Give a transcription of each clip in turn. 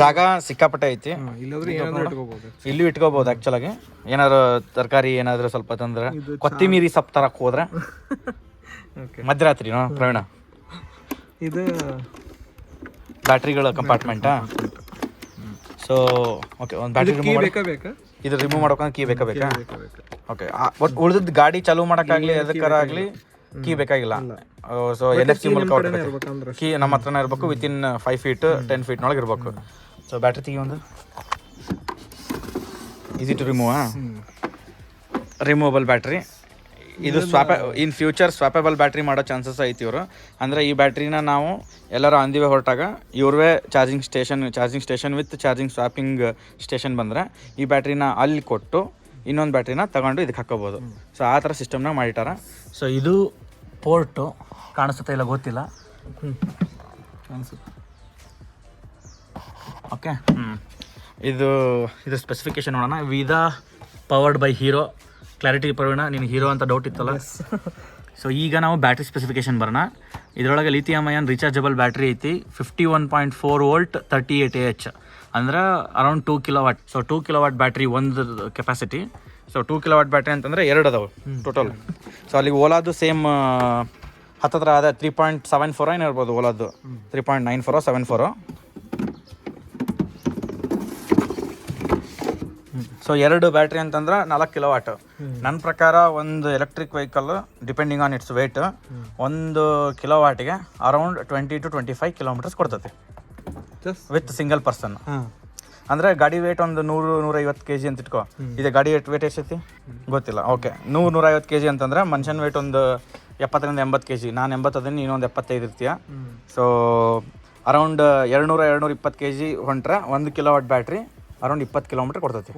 ಜಾಗ ಸಿಕ್ಕಾಪಟ್ಟೆ ಐತಿ. ಇಲ್ಲೂ ಇಟ್ಕೋಬಹುದು ಆಕ್ಚುಲ್ ಆಗಿ. ಏನಾದ್ರು ತರಕಾರಿ ಏನಾದ್ರು ಸ್ವಲ್ಪ ತಂದ್ರೆ ಕೊತ್ತಿಮೀರಿ ಸೊಪ್ಪು ತರಕ್ ಹೋದ್ರೆ ಮಧ್ಯರಾತ್ರಿ ಪ್ರವೀಣ? ಇದು ಬ್ಯಾಟ್ರಿಗಳ ಕಂಪಾರ್ಟ್ಮೆಂಟ್ ಸೊ ಓಕೆ ಒಂದು ಬ್ಯಾಟ್ರಿ ರಿಮೂವ್ ಇದು ರಿಮೂವ್ ಮಾಡ್ಕೊಂಡು ಕೀ ಬೇಕಾ ಬೇಕಾ? ಓಕೆ ಒಟ್ಟು ಉಳಿದದ್ದು ಗಾಡಿ ಚಾಲೂ ಮಾಡೋಕ್ಕಾಗಲಿ ಎದಕ್ಕಾರ ಆಗಲಿ ಕೀ ಬೇಕಾಗಿಲ್ಲ. ಸೊ ಎನ್ ಎಫ್ ಸಿ ಮೂಲಕ ಕೀ ನಮ್ಮ ಹತ್ರನೇ ಇರಬೇಕು within five feet ten ಫೀಟ್ನೊಳಗೆ ಇರಬೇಕು. ಸೊ ಬ್ಯಾಟ್ರಿ ತೆಗಿ ಒಂದು. Easy to remove removable battery ಇದು swap in future swappable battery ಮಾಡೋ ಚಾನ್ಸಸ್ ಐತಿ ಇವರು. ಅಂದರೆ ಈ ಬ್ಯಾಟ್ರಿನ ನಾವು ಎಲ್ಲರೂ ಅಂದಿವೆ ಹೊರಟಾಗ ಇವ್ರವೇ charging station charging station with charging swapping station ಬಂದರೆ ಈ ಬ್ಯಾಟ್ರಿನ ಅಲ್ಲಿ ಕೊಟ್ಟು ಇನ್ನೊಂದು ಬ್ಯಾಟ್ರಿನ ತಗೊಂಡು ಇದಕ್ಕೆ ಹಾಕೋಬೋದು. ಸೊ ಆ ಥರ ಸಿಸ್ಟಮ್ನ ಮಾಡಿಟ್ಟಾರ. ಸೊ ಇದು ಪೋರ್ಟು ಕಾಣಿಸುತ್ತೆ ಇಲ್ಲ ಗೊತ್ತಿಲ್ಲ. ಕಾಣಿಸುತ್ತೆ. ಓಕೆ ಇದು ಇದು ಸ್ಪೆಸಿಫಿಕೇಶನ್ ನೋಡೋಣ. Vida powered by Hero clarity Praveen ನೀನು ಹೀರೋ ಅಂತ ಡೌಟ್ ಇತ್ತಲ್ಲ? ಸೊ ಈಗ ನಾವು ಬ್ಯಾಟ್ರಿ ಸ್ಪೆಸಿಫಿಕೇಶನ್ ಬರೋಣ. ಇದರೊಳಗೆ ಲಿಥಿಯಮ್ ಅಯನ್ ರೀಚಾರ್ಜಬಲ್ ಬ್ಯಾಟ್ರಿ ಐತಿ. Fifty one point four volt thirty eight A H ಅಂದ್ರೆ around two kilo watt so two kilo watt battery ಒಂದು capacity so two kilo watt battery ಅಂತಂದ್ರೆ ಎರಡು ಅದಾವೆ ಟೋಟಲ್ ಸೊ ಅಲ್ಲಿ ಓಲಾದು same ಹತ್ತತ್ರ ಅದೇ three point seven four ಏನು ಇರ್ಬೋದು ಓಲಾದು. Three point nine four or seven four or so ಎರಡು ಬ್ಯಾಟ್ರಿ ಅಂತಂದ್ರೆ ನಾಲ್ಕು ಕಿಲೋ ವಾಟ್ ನನ್ನ ಪ್ರಕಾರ ಒಂದು electric vehicle depending on its weight ಒಂದು kilo ವಾಟಿಗೆ around twenty to twenty five kilometres ಕೊಡ್ತೈತಿ ವಿತ್ ಸಿಂಗಲ್ ಪರ್ಸನ್ ಅಂದ್ರೆ ಗಾಡಿ ವೇಟ್ ಒಂದು ನೂರು ನೂರೈವತ್ತು ಕೆ ಜಿ ಅಂತ ಇಟ್ಕೋ. ಇದೆ ಗಾಡಿ ವೇಟ್ ಎಷ್ಟೈತಿ? ಗೊತ್ತಿಲ್ಲ. ಓಕೆ ನೂರು ನೂರೈವತ್ತು ಕೆ ಜಿ ಅಂತಂದ್ರೆ ಮನುಷ್ಯನ ವೇಟ್ ಒಂದು ಎಪ್ಪತ್ತರಿಂದ ಎಂಬತ್ತು ಕೆ ಜಿ ನಾನು ಎಂಬತ್ತು ಅದನ್ನು ಇನ್ನೊಂದು ಎಪ್ಪತ್ತೈದು ಇರ್ತೀಯ? ಸೊ ಅರೌಂಡ್ ಎರಡುನೂರ ಎರಡುನೂರ ಇಪ್ಪತ್ತು ಕೆ ಜಿ ಹೊಂಟ್ರೆ ಒಂದು ಕಿಲೋ ವಾಟ್ ಬ್ಯಾಟ್ರಿ ಅರೌಂಡ್ ಇಪ್ಪತ್ತು ಕಿಲೋಮೀಟರ್ ಕೊಡ್ತೈತಿ.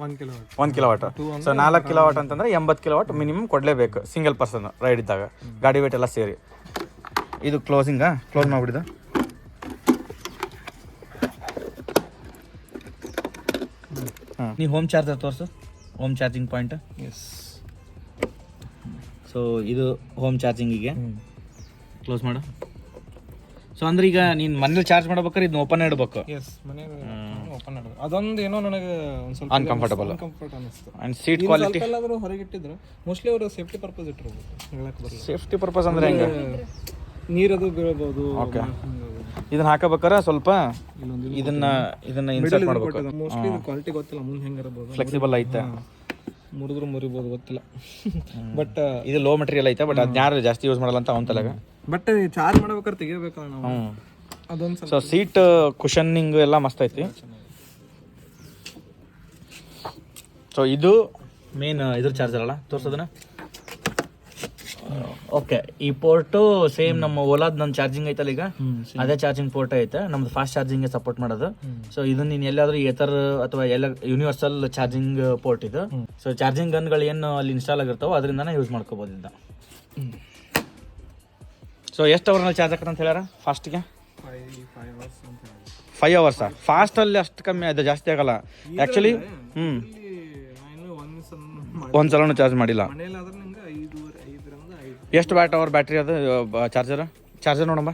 ಒಂದು ಕಿಲೋ ವಾಟ್ ಸೊ ನಾಲ್ಕು ಕಿಲೋ ವಾಟ್ ಅಂತಂದ್ರೆ ಎಂಬತ್ತು ಕಿಲೋ ವಾಟ್ ಮಿನಿಮಮ್ ಕೊಡಲೇಬೇಕು ಸಿಂಗಲ್ ಪರ್ಸನ್ ರೈಡ್ ಇದ್ದಾಗ. ಗಾಡಿ ವೇಟ್ ಎಲ್ಲ ಸೇರಿ. ಇದು ಕ್ಲೋಸಿಂಗಾ ಕ್ಲೋಸ್ ಮಾಡಿಬಿಡಿದ? ನೀವು ಹೋಮ್ ಚಾರ್ಜರ್ ತೋರಿಸು. Home charging point yes so ಇದು ಹೋಮ್. ಚಾರ್ಜಿಂಗಿಗೆ ಕ್ಲೋಸ್ ಮಾಡು. ಸೊ ಅಂದ್ರೆ ಈಗ ನೀನು ಮನೇಲಿ ಚಾರ್ಜ್ ಮಾಡ್ಬೇಕಾದ್ರೆ ಇದನ್ನ ಓಪನ್ ಇಡಬೇಕು. ಎಸ್ ಮನೆಯಾಗ ಓಪನ್ ಇಡಬೇಕು. ಅದೊಂದು ಏನೋ ನನಗೆ ಒಂದು ಸ್ವಲ್ಪ ಅನ್ಕಂಫರ್ಟಬಲ್ ಅನ್ಕಂಫರ್ಟ್ ಅನಿಸ್ತು. ಅಂಡ್ ಸೀಟ್ ಕ್ವಾಲಿಟಿ ಎಲ್ಲಾದರೂ ಹೊರಗಿಟ್ಟಿದ್ರು ಮೋಸ್ಟ್ಲಿ ಅವರು ಸೇಫ್ಟಿ ಪರ್ಪಸ್ ಇಟ್ಟಿರ್ಬೋದು ಸೇಫ್ಟಿ ಪರ್ಪಸ್ ಅಂದ್ರೆ ಹೆಂಗೆ? ನೀರದು ಬೀಳಬಹುದು Okay. ಇದನ್ನ ಹಾಕಬೇಕಾರೆ ಸ್ವಲ್ಪ ಇದನ್ನ ಇದನ್ನ ಇನ್ಸರ್ಟ್ ಮಾಡ್ಬೇಕು. ಮೋಸ್ಟ್ಲಿ ಕ್ವಾಲಿಟಿ ಗೊತ್ತಿಲ್ಲ ಮುಂದೆ ಫ್ಲೆಕ್ಸಿಬಲ್ ಐತೆ. ಮುರಿದ್ರು ಮುರಿಬೋದು ಗೊತ್ತಿಲ್ಲ. ಬಟ್ ಇದು ಲೋ ಮೆಟೀರಿಯಲ್ ಐತೆ ಬಟ್ ಅದನ್ನ ಯಾರು ಜಾಸ್ತಿ ಯೂಸ್ ಮಾಡಲ್ಲ ಅಂತ ಅವನ ತಲೆಗ. ಬಟ್ ಚಾರ್ಜ್ ಮಾಡ್ಬೇಕಾದ್ರೆ ತೆಗಿಬೇಕಲ್ಲ ನಾವು. ಅದೊಂದು ಸ್ವಲ್ಪ ಸೊ ಸೀಟ್ ಕುಷನ್ನಿಂಗ್ ಎಲ್ಲ ಮಸ್ತ್ ಐತಿ. ಸೊ ಇದು ಮೇನ್ ಇದ್ರ ಚಾರ್ಜರ್ ಅಲ್ಲ ತೋರ್ಸೋದನ್ನ? ಓಕೆ ಈ ಪೋರ್ಟು ಸೇಮ್ ನಮ್ಮ ಓಲಾದ್ ನನ್ನ ಚಾರ್ಜಿಂಗ್ ಐತಲ್ಲ ಈಗ? ಅದೇ ಚಾರ್ಜಿಂಗ್ ಪೋರ್ಟ್ ಐತೆ. ನಮ್ದು ಫಾಸ್ಟ್ ಚಾರ್ಜಿಂಗ್ ಸಪೋರ್ಟ್ ಮಾಡೋದು. ಸೊ ಇದು ನೀನು ಎಲ್ಲಾದ್ರೂ ಏತರ್ ಅಥವಾ ಎಲ್ಲ ಯೂನಿವರ್ಸಲ್ ಚಾರ್ಜಿಂಗ್ ಪೋರ್ಟ್ ಇದು. ಸೊ ಚಾರ್ಜಿಂಗ್ ಗನ್ಗಳು ಏನು ಅಲ್ಲಿ ಇನ್ಸ್ಟಾಲ್ ಆಗಿರ್ತಾವೋ ಅದರಿಂದನೇ ಯೂಸ್ ಮಾಡ್ಕೋಬೋದು ಸೊ ಎಷ್ಟು ಅವರ್ನಲ್ಲಿ ಚಾರ್ಜ್ ಆಕತ್ತೆ ಅಂತ ಹೇಳ್ಯಾರ? ಫಾಸ್ಟ್ಗೆ ಫೈವ್ ಫೈವ್ ಅವರ್ಸ್ ಅಂತ ಅಲ್ಲಿ ಫಾಸ್ಟಲ್ಲಿ ಅಷ್ಟು ಕಮ್ಮಿ ಆಯ್ತು ಜಾಸ್ತಿ ಆಗಲ್ಲ. ಆ್ಯಕ್ಚುಲಿ ಹ್ಞೂ ಒಂದು ಸಲನೂ ಚಾರ್ಜ್ ಮಾಡಿಲ್ಲ. ಎಷ್ಟು ಬ್ಯಾಟ್ ಅವರ್ ಬ್ಯಾಟ್ರಿ ಅದು ಚಾರ್ಜರ್ ಚಾರ್ಜರ್ ನೋಡಮ್ಮ.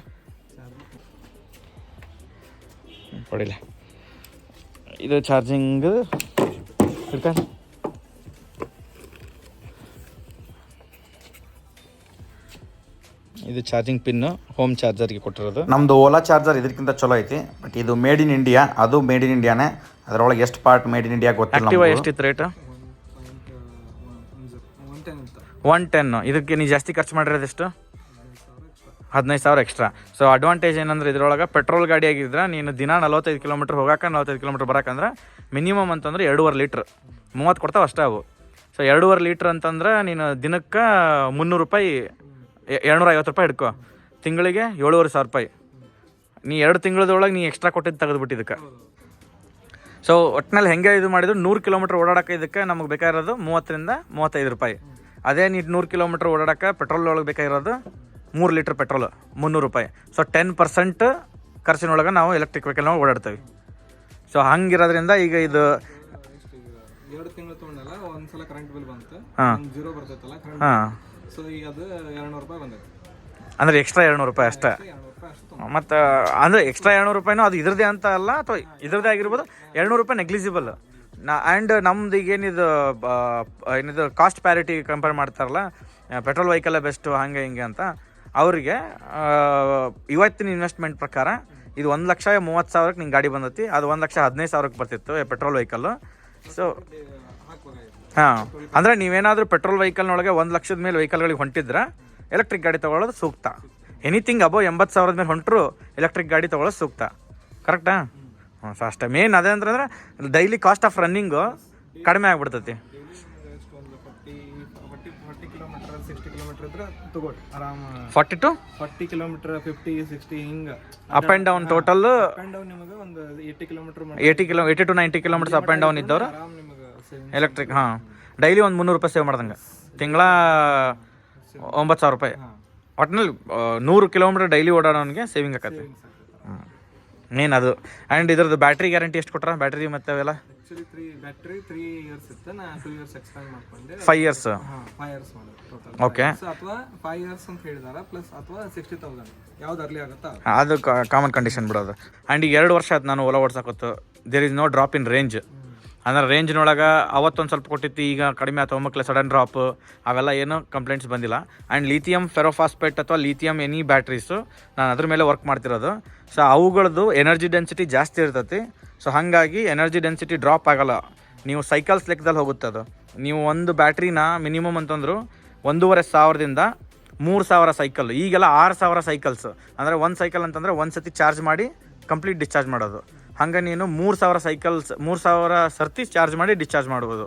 ಕೊಡಿಲ್ಲ. ಇದು ಚಾರ್ಜಿಂಗ್ ಇದು ಚಾರ್ಜಿಂಗ್ ಪಿನ್ ಹೋಮ್ ಚಾರ್ಜರ್ಗೆ ಕೊಟ್ಟಿರೋದು. ನಮ್ದು ಓಲಾ ಚಾರ್ಜರ್ ಇದಕ್ಕಿಂತ ಚಲೋ ಐತಿ. ಬಟ್ ಇದು ಮೇಡ್ ಇನ್ ಇಂಡಿಯಾ ಅದು ಮೇಡ್ ಇನ್ ಇಂಡಿಯಾನೇ ಅದರೊಳಗೆ ಎಷ್ಟು ಪಾರ್ಟ್ ಮೇಡ್ ಇನ್ ಇಂಡಿಯಾ ಗೊತ್ತಿಲ್ಲ ಎಷ್ಟಿತ್ತು ರೇಟ್ ಒನ್ ಟೆನ್. ಅಂತ ಒನ್ ಟೆನ್ ಇದಕ್ಕೆ ನೀವು ಜಾಸ್ತಿ ಖರ್ಚು ಮಾಡಿರೋದು ಎಷ್ಟು? ಹದಿನೈದು ಸಾವಿರ ಎಕ್ಸ್ಟ್ರಾ ಸೊ ಅಡ್ವಾಂಟೇಜ್ ಏನಂದ್ರೆ ಇದ್ರೊಳಗೆ ಪೆಟ್ರೋಲ್ ಗಾಡಿ ಆಗಿದ್ರೆ ನೀನು ದಿನ ನಲವತ್ತೈದು ಕಿಲೋಮೀಟ್ರ್ ಹೋಗಕ್ಕೆ ನಲವತ್ತೈದು ಕಿಲೋಮೀಟ್ರ್ ಬರೋಕಂದ್ರೆ ಮಿನಿಮಮ್ ಅಂತಂದ್ರೆ ಎರಡೂವರೆ ಲೀಟ್ರ್ ಮೂವತ್ತು ಕೊಡ್ತಾವೆ ಅಷ್ಟೇ ಅವು. ಸೊ ಎರಡೂವರೆ ಲೀಟ್ರ್ ಅಂತಂದ್ರೆ ನೀನು ದಿನಕ್ಕೆ ಮುನ್ನೂರು ರೂಪಾಯಿ ಎರಡುನೂರ ಐವತ್ತು ರೂಪಾಯಿ ಹಿಡ್ಕೊ. ತಿಂಗಳಿಗೆ ಏಳುವರೆ ಸಾವಿರ ರೂಪಾಯಿ. ನೀ ಎರಡು ತಿಂಗಳದೊಳಗೆ ನೀ ಎಕ್ಸ್ಟ್ರಾ ಕೊಟ್ಟಿದ್ದು ತೆಗೆದುಬಿಟ್ಟು ಇದಕ್ಕೆ. ಸೊ ಒಟ್ಟಿನಲ್ಲಿ ಹೆಂಗೆ ಇದು ಮಾಡಿದ್ರು ನೂರು ಕಿಲೋಮೀಟ್ರ್ ಓಡಾಡೋಕೆ ಇದಕ್ಕೆ ನಮಗೆ ಬೇಕಾಗಿರೋದು ಮೂವತ್ತರಿಂದ ಮೂವತ್ತೈದು ರೂಪಾಯಿ. ಅದೇ ಇಟ್ಟು ನೂರು ಕಿಲೋಮೀಟ್ರ್ ಓಡಾಡಕ್ಕೆ ಪೆಟ್ರೋಲ್ ಒಳಗೆ ಬೇಕಾಗಿರೋದು ಮೂರು ಲೀಟ್ರ್ ಪೆಟ್ರೋಲ್ ಮುನ್ನೂರು ರೂಪಾಯಿ. ಸೊ ಟೆನ್ ಪರ್ಸೆಂಟ್ ಖರ್ಚಿನೊಳಗೆ ನಾವು ಎಲೆಕ್ಟ್ರಿಕ್ ವೆಹಿಕಲ್ ಓಡಾಡ್ತೀವಿ. ಸೊ ಹಂಗಿರೋದ್ರಿಂದ ಈಗ ಇದು ಎರಡು ತಿಂಗಳು ತೊಗೊಂಡಲ್ಲ ಒಂದ್ಸಲ ಕರೆಂಟ್ ಬಿಲ್ ಬಂತು. ಜೀರೋ ಬರ್ತೈತಲ್ಲ ಹಾಂ. ಸೊ ಈಗ ಅದು ಎರಡ್ನೂರು ರೂಪಾಯಿ ಬಂದೈತೆ. ಅಂದರೆ ಎಕ್ಸ್ಟ್ರಾ ಎರಡುನೂರು ರೂಪಾಯಿ ಅಷ್ಟೇ. ಮತ್ತೆ ಅಂದ್ರೆ ಮತ್ತು ಅಂದರೆ ಎಕ್ಸ್ಟ್ರಾ ಎರಡ್ನೂರು ರೂಪಾಯಿನೂ ಅದು ಇದ್ರದೇ ಅಂತ ಅಲ್ಲ ಅಥವಾ ಇದ್ರದೇ ಆಗಿರ್ಬೋದು ಎರಡ್ನೂರು ರೂಪಾಯಿ ನೆಗ್ಲಿಜಿಬಲ್ ನಾ ಆ್ಯಂಡ್ ನಮ್ದು ಈಗ ಏನಿದು ಏನಿದು ಕಾಸ್ಟ್ ಪ್ಯಾರಿಟಿ ಕಂಪೇರ್ ಮಾಡ್ತಾರಲ್ಲ ಪೆಟ್ರೋಲ್ ವೆಹಿಕಲ್ಲೇ ಬೆಸ್ಟು ಹಾಗೆ ಹಿಂಗೆ ಅಂತ, ಅವರಿಗೆ ಇವತ್ತಿನ ಇನ್ವೆಸ್ಟ್ಮೆಂಟ್ ಪ್ರಕಾರ ಇದು ಒಂದು ಲಕ್ಷ ಮೂವತ್ತು ಸಾವಿರಕ್ಕೆ ನಿಂಗೆ ಗಾಡಿ ಬಂದತಿ, ಅದು ಒಂದು ಲಕ್ಷ ಹದಿನೈದು ಸಾವಿರಕ್ಕೆ ಬರ್ತಿತ್ತು ಪೆಟ್ರೋಲ್ ವೆಹಿಕಲ್ಲು ಸೊ ಹಾಂ, ಅಂದರೆ ನೀವೇನಾದರೂ ಪೆಟ್ರೋಲ್ ವೆಹಿಕಲ್ನೊಳಗೆ ಒಂದು ಲಕ್ಷದ ಮೇಲೆ ವೆಹಿಕಲ್ಗಳಿಗೆ ಹೊಂಟಿದ್ರೆ ಎಲೆಕ್ಟ್ರಿಕ್ ಗಾಡಿ ತೊಗೊಳ್ಳೋದು ಸೂಕ್ತ. ಎನಿಥಿಂಗ್ ಅಬೋ ಎಂಬತ್ತು ಸಾವಿರದ ಮೇಲೆ ಹೊಂಟರು ಎಲೆಕ್ಟ್ರಿಕ್ ಗಾಡಿ ತೊಗೊಳ್ಳೋದು ಸೂಕ್ತ. ಕರೆಕ್ಟಾ ಹ್ಞೂ ಸೊ ಅಷ್ಟೇ ಮೇನ್ ಅದೇ ಅಂತಂದ್ರೆ ಡೈಲಿ ಕಾಸ್ಟ್ ಆಫ್ ರನ್ನಿಂಗು ಕಡಿಮೆ ಆಗ್ಬಿಡ್ತೈತಿ. Forty to forty kilometer fifty sixty ಹಿಂಗೆ up and down total up and down ನಿಮಗೆ ಒಂದು eighty kilometer eighty kilo eighty to ninety kilometers up and down ಇದ್ದವ್ರು? ಎಲೆಕ್ಟ್ರಿಕ್ ಹಾಂ. Daily ಒಂದು ಮುನ್ನೂರು ರೂಪಾಯಿ ಸೇವ್ ಮಾಡ್ದಂಗೆ. ತಿಂಗಳ ಒಂಬತ್ತು ಸಾವಿರ ರೂಪಾಯಿ. ಒಟ್ನಲ್ಲಿ ನೂರು ಕಿಲೋಮೀಟರ್ ಡೈಲಿ ಓಡಾಡೋನಿಗೆ ಸೇವಿಂಗ್ ಆಕತಿ. ಮೇನ್ ಅದು. ಆ್ಯಂಡ್ ಇದ್ರದ್ದು ಬ್ಯಾಟ್ರಿ ಗ್ಯಾರಂಟಿ ಎಷ್ಟು ಕೊಟ್ರ? ಬ್ಯಾಟ್ರಿ ಮತ್ತೆ ಅವೆಲ್ಲ? Actually three battery three years ಇತ್ತು. ನಾ ಟೂ ಇಯರ್ಸ್ ಮಾಡ್ಕೊಂಡೆ. ಫೈವ್ ಇಯರ್ಸ್ ಹಾಂ ಫೈವ್ ಇಯರ್ಸ್ ಮಾಡೋದು ಟೋಟಲ್ ಓಕೆ ಅಥವಾ ಫೈವ್ ಇಯರ್ಸ್ ಅಂತ ಹೇಳಿದಾರ ಪ್ಲಸ್ ಅಥವಾ ಸಿಕ್ಸ್ಟಿ ತೌಸಂಡ್ ಯಾವ್ದು ಅರ್ಲಿ ಆಗುತ್ತಾ? ಅದು ಕಾಮನ್ ಕಂಡೀಷನ್ ಬಿಡೋದು. ಆ್ಯಂಡ್ ಈಗ ಎರಡು ವರ್ಷ ಆಯ್ತು ನಾನು Ola ಓಡ್ಸಕ್ಕೆ there is no drop in range ಅಂದ್ರೆ ರೇಂಜ್ನೊಳಗೆ ಅವತ್ತೊಂದು ಸ್ವಲ್ಪ ಕೊಟ್ಟಿತ್ತು, ಈಗ ಕಡಿಮೆ ಆಯ್ತು ಒಮ್ಮಕ್ಕೆ ಸಡನ್ ಡ್ರಾಪ್ ಅವೆಲ್ಲ ಏನು ಕಂಪ್ಲೇಂಟ್ಸ್ ಬಂದಿಲ್ಲ. ಆ್ಯಂಡ್ ಲಿಥಿಯಮ್ ಫೆರೋಫಾಸ್ಪೇಟ್ ಅಥವಾ ಲಿಥಿಯಮ್ ಎನಿ ಬ್ಯಾಟ್ರೀಸು ನಾನು ಅದ್ರ ಮೇಲೆ ವರ್ಕ್ ಮಾಡ್ತಿರೋದು. ಸೊ ಅವುಗಳದ್ದು ಎನರ್ಜಿ ಡೆನ್ಸಿಟಿ ಜಾಸ್ತಿ ಇರ್ತೈತಿ. ಸೊ ಹಾಗಾಗಿ ಎನರ್ಜಿ ಡೆನ್ಸಿಟಿ ಡ್ರಾಪ್ ಆಗಲ್ಲ. ನೀವು ಸೈಕಲ್ಸ್ ಲೆಕ್ಕದಲ್ಲಿ ಹೋಗುತ್ತೆ ಅದು. ನೀವು ಒಂದು ಬ್ಯಾಟ್ರಿನ ಮಿನಿಮಮ್ ಅಂತಂದ್ರು ಒಂದೂವರೆ ಸಾವಿರದಿಂದ ಮೂರು ಸಾವಿರ ಸೈಕಲ್ ಈಗೆಲ್ಲ ಆರು ಸಾವಿರ ಸೈಕಲ್ಸ್ ಅಂದರೆ ಒಂದು ಸೈಕಲ್ ಅಂತಂದರೆ ಒಂದು ಸತಿ ಚಾರ್ಜ್ ಮಾಡಿ ಕಂಪ್ಲೀಟ್ ಡಿಸ್ಚಾರ್ಜ್ ಮಾಡೋದು. ಹಂಗೆ ನೀನು ಮೂರು ಸಾವಿರ ಸೈಕಲ್ಸ್ ಮೂರು ಸಾವಿರ ಸರ್ತಿ ಚಾರ್ಜ್ ಮಾಡಿ ಡಿಸ್ಚಾರ್ಜ್ ಮಾಡ್ಬೋದು.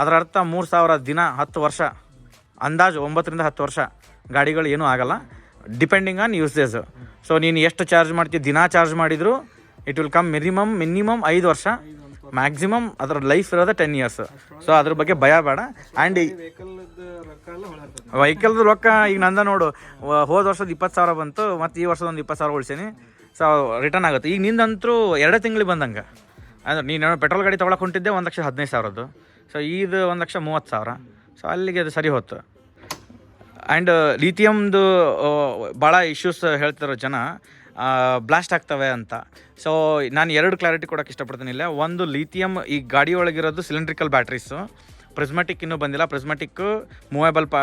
ಅದರ ಅರ್ಥ ಮೂರು ಸಾವಿರ ದಿನ, ಹತ್ತು ವರ್ಷ, ಅಂದಾಜು ಒಂಬತ್ತರಿಂದ ಹತ್ತು ವರ್ಷ ಗಾಡಿಗಳು ಏನೂ ಆಗಲ್ಲ. ಡಿಪೆಂಡಿಂಗ್ ಆನ್ ಯೂಸೇಜ್ ಸೊ ನೀನು ಎಷ್ಟು ಚಾರ್ಜ್ ಮಾಡ್ತೀಯ ದಿನ ಚಾರ್ಜ್ ಮಾಡಿದ್ರು it will come minimum minimum ಐದು ವರ್ಷ. ಮ್ಯಾಕ್ಸಿಮಮ್ ಅದರ ಲೈಫ್ ಇರೋದೇ ಟೆನ್ ಇಯರ್ಸ್ ಸೊ ಅದ್ರ ಬಗ್ಗೆ ಭಯ ಬೇಡ. ಆ್ಯಂಡ್ ವೆಹಿಕಲ್ದು ರೊಕ್ಕ, ಈಗ ನಂದ ನೋಡು ಹೋದ ವರ್ಷದ ಇಪ್ಪತ್ತು ಸಾವಿರ ಬಂತು, ಮತ್ತು ಈ ವರ್ಷದ ಒಂದು ಇಪ್ಪತ್ತು ಸಾವಿರ ಉಳಿಸೀನಿ. ಸೊ ರಿಟರ್ನ್ ಆಗುತ್ತೆ. ಈಗ ನಿಂದಂತೂ ಎರಡು ತಿಂಗಳು ಬಂದಂಗೆ. ಅಂದ್ರೆ ನೀನು ಪೆಟ್ರೋಲ್ ಗಾಡಿ ತೊಗೊಳಕ್ಕೆ ಹೊಂಟಿದ್ದೆ, ಒಂದು ಲಕ್ಷ ಹದಿನೈದು ಸಾವಿರದ್ದು. ಸೊ ಇದು ಒಂದು ಲಕ್ಷ ಮೂವತ್ತು ಸಾವಿರ. ಸೊ ಅಲ್ಲಿಗೆ ಅದು ಸರಿ ಹೋಯ್ತು ಆ್ಯಂಡ್ ಲಿಥಿಯಮ್ದು ಭಾಳ ಇಶ್ಯೂಸ್ ಹೇಳ್ತಿರೋ ಜನ ಬ್ಲಾಸ್ಟ್ ಆಗ್ತವೆ ಅಂತ. ಸೊ ನಾನು ಎರಡು ಕ್ಲಾರಿಟಿ ಕೊಡೋಕೆ ಇಷ್ಟಪಡ್ತೀನಿ ಇಲ್ಲ. ಒಂದು ಲಿಥಿಯಮ್ ಈ ಗಾಡಿಯೊಳಗಿರೋದು ಸಿಲಿಂಡ್ರಿಕಲ್ ಬ್ಯಾಟ್ರೀಸು ಪ್ರಿಸ್ಮೆಟಿಕ್ ಇನ್ನೂ ಬಂದಿಲ್ಲ. ಪ್ರಿಸ್ಮೆಟಿಕ್ ಮೂವೇಬಲ್ ಪಾ